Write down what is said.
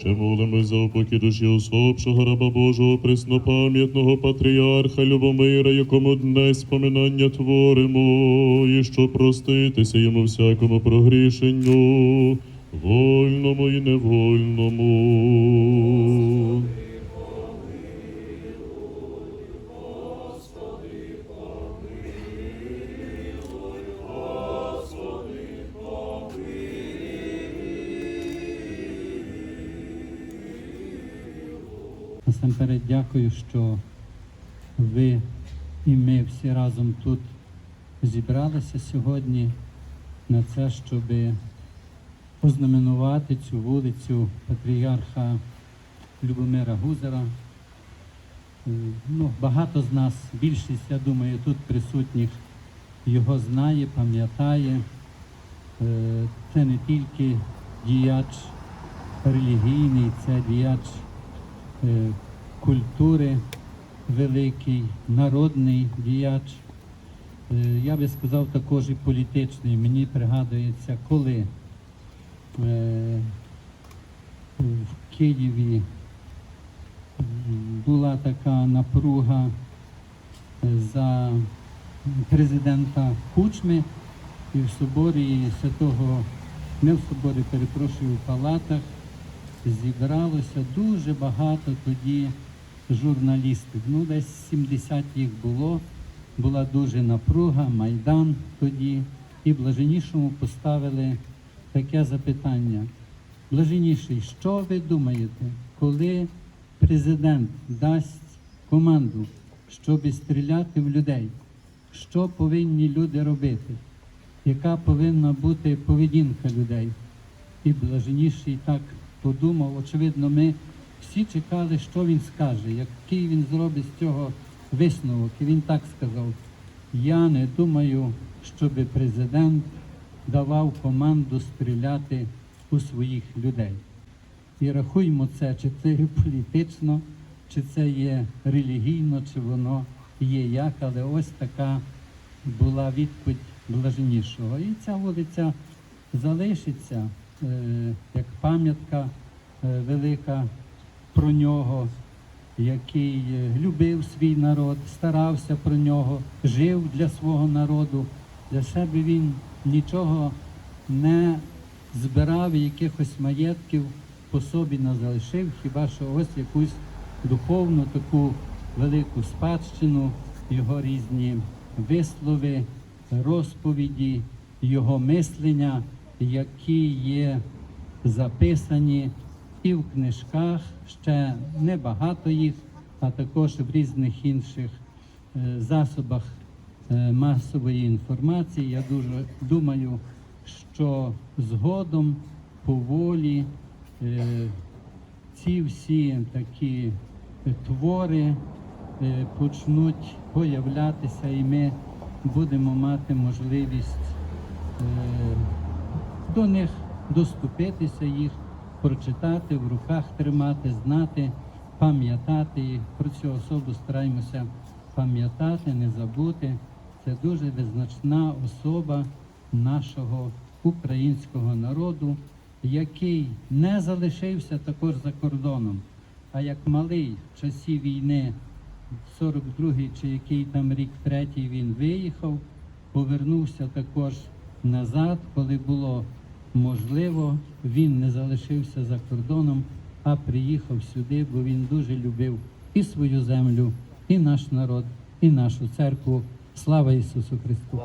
Ще молимось за упокій душі усопшого раба Божого, преснопам'ятного патріарха Любомира, якому дне споминання творимо, і що проститися йому всякому прогрішенню, вольному і невольному. Насамперед дякую, що ви і ми всі разом тут зібралися сьогодні на це, щоб ознаменувати цю вулицю патріарха Любомира Гузера. Ну, багато з нас, більшість, я думаю, тут присутніх його знає, пам'ятає. Е, Це не тільки діяч релігійний, це діяч е, культури великий, народний діяч. Е, Я би сказав також і політичний. Мені пригадується, коли е, в Києві була така напруга е, за президента Кучми і в соборі святого, не в соборі, перепрошую, в палатах зібралося дуже багато тоді журналістів. Ну, десь 70 їх було. Була дуже напруга, майдан тоді. І блаженнішому поставили таке запитання. Блаженніший, що ви думаєте, коли президент дасть команду, щоб стріляти в людей? Що повинні люди робити? Яка повинна бути поведінка людей? І блаженніший так подумав. Очевидно, ми всі чекали, що він скаже, який він зробить з цього висновок. І він так сказав: я не думаю, щоб президент давав команду стріляти у своїх людей. І рахуємо це, чи це є політично, чи це є релігійно, чи воно є як, але ось така була відповідь блаженнішого. І ця вулиця залишиться е, як пам'ятка е, велика про нього, який е, любив свій народ, старався про нього, жив для свого народу. Для себе він нічого не збирав, якихось маєтків по собі не залишив, хіба що ось якусь духовну таку велику спадщину, його різні вислови, розповіді, його мислення, які є записані і в книжках, ще небагато їх, а також в різних інших е, засобах е, масової інформації. Я дуже думаю, що згодом поволі е, ці всі такі твори почнуть появлятися, і ми будемо мати можливість до них доступитися, їх прочитати, в руках тримати, знати, пам'ятати. І Про цю особу стараємося пам'ятати, не забути. Це дуже визначна особа нашого українського народу, який не залишився також за кордоном, а як малий в часі війни, 42-й чи який там рік третій він виїхав, повернувся також назад, коли було можливо, він не залишився за кордоном, а приїхав сюди, бо він дуже любив і свою землю, і наш народ, і нашу церкву. Слава Ісусу Христу!